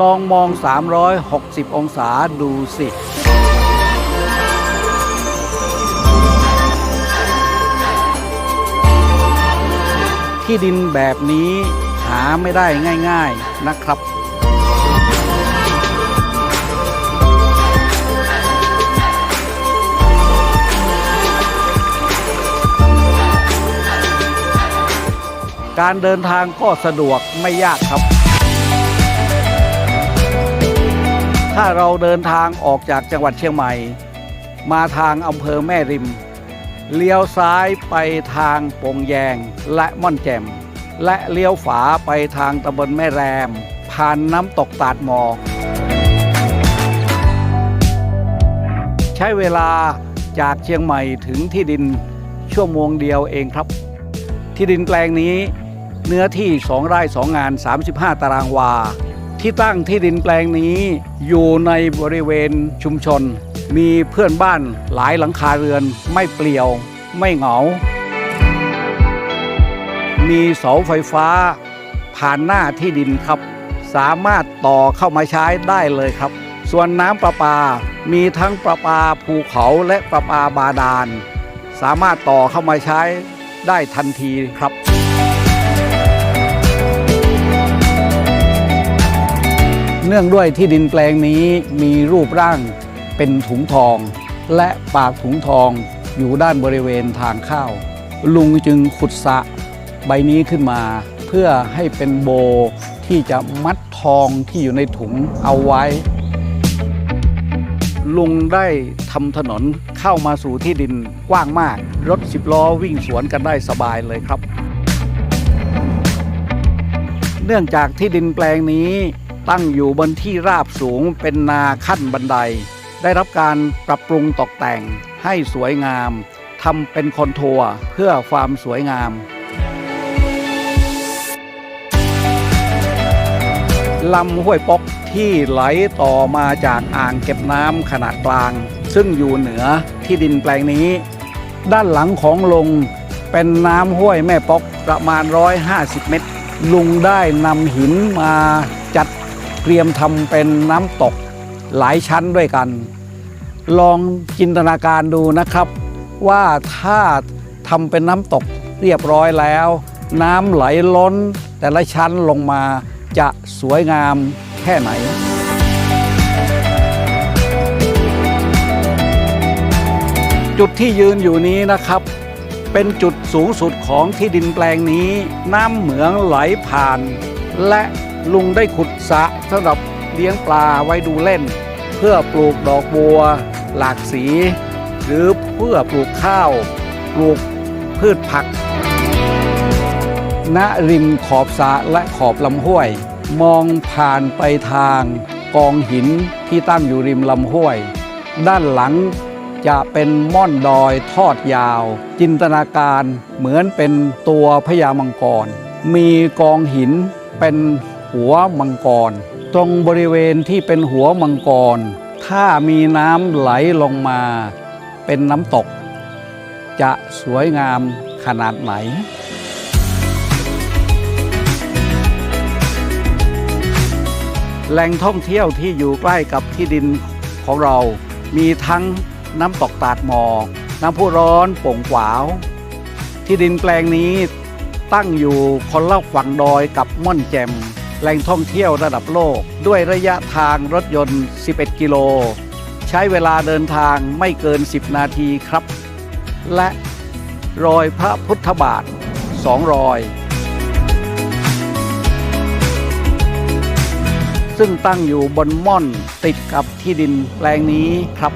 ลองมอง 360 องศาดูสิ ที่ดินแบบนี้หาไม่ได้ง่าย ๆนะครับ การเดินทางก็สะดวกไม่ยากครับ ถ้าเราเดินทางออกจากจังหวัดเชียงใหม่ มาทางอำเภอแม่ริม เลี้ยวซ้ายไปทางปงแยงและม่อนแจ่ม และเลี้ยวฝาไปทางตำบลแม่แรม ผ่านน้ำตกตาดหมอก ใช้เวลาจากเชียงใหม่ถึงที่ดินชั่วโมงเดียวเองครับ ที่ดินแปลงนี้เนื้อที่ 2 ไร่ 2 งาน 35 ตารางวา ที่ตั้งที่ดินแปลงนี้ อยู่ในบริเวณชุมชน มีเพื่อนบ้านหลายหลังคาเรือนไม่เปลี่ยว ไม่เหงา มีเสาไฟฟ้า ผ่านหน้าที่ดินครับ สามารถต่อเข้ามาใช้ได้เลยครับ ส่วนน้ำประปา มีทั้งประปาภูเขาและประปาบาดาล สามารถต่อเข้ามาใช้ได้ทันทีครับ นื่องด้วยที่ดินแปลงนี้มีรูปร่างเป็นถุงทอง และปากถุงทองอยู่ด้านบริเวณทางเข้าลุงจึงขุดสะใบนี้ขึ้นมา เพื่อให้เป็นโบที่จะมัดทองที่อยู่ในถุงเอาไว้ ลุงได้ทำถนนเข้ามาสู่ที่ดินกว้างมาก รถสิบล้อวิ่งสวนกันได้สบายเลยครับ เนื่องจากที่ดินแปลงนี้ ตั้งอยู่บนที่ราบสูงเป็นนาขั้นบันได ได้รับการปรับปรุงตกแต่งให้สวยงามทำเป็นคอนทัวร์เพื่อความสวยงาม ลำห้วยปกที่ไหลต่อมาจากอ่างเก็บน้ำขนาดกลาง ซึ่งอยู่เหนือที่ดินแปลงนี้ ด้านหลังของลงเป็นน้ำห้วยแม่ปกประมาณ 150 เมตร ลุงได้นำหินมาจัด เตรียมทำเป็นน้ำตกหลายชั้นด้วยกัน ลองจินตนาการดูนะครับ ว่าถ้าทำเป็นน้ำตกเรียบร้อยแล้ว น้ำไหลล้นแต่ละชั้นลงมาจะสวยงามแค่ไหนจุดที่ยืนอยู่นี้นะครับ เป็นจุดสูงสุดของที่ดินแปลงนี้ น้ำเหมืองไหลผ่าน และ ลุงได้ขุดสระสำหรับเลี้ยงปลาไว้ดูเล่น เพื่อปลูกดอกบัว หลากสี หรือเพื่อปลูกข้าว ปลูกพืชผัก ณริมขอบสระและขอบลำห้วย มองผ่านไปทางกองหินที่ตั้งอยู่ริมลำห้วย ด้านหลังจะเป็นม่อนดอยทอดยาว จินตนาการเหมือนเป็นตัวพญามังกร มีกองหินเป็น หัวมังกร ตรงบริเวณที่เป็นหัวมังกร ถ้ามีน้ำไหลลงมา เป็นน้ำตก จะสวยงามขนาดไหนแหล่งท่องเที่ยวที่อยู่ใกล้กับที่ดินของเรา มีทั้งน้ำตกตาดหมอก น้ำพุร้อนโป่งขวาว ที่ดินแปลงนี้ตั้งอยู่คนละฝั่งดอยกับม่อนแจ่ม แหล่งท่องเที่ยวระดับโลก ด้วยระยะทางรถยนต์ 11 กิโล ใช้เวลาเดินทางไม่เกิน 10 นาทีครับ และรอยพระพุทธบาทสองรอย ซึ่งตั้งอยู่บนม่อนติดกับที่ดินแปลงนี้ครับ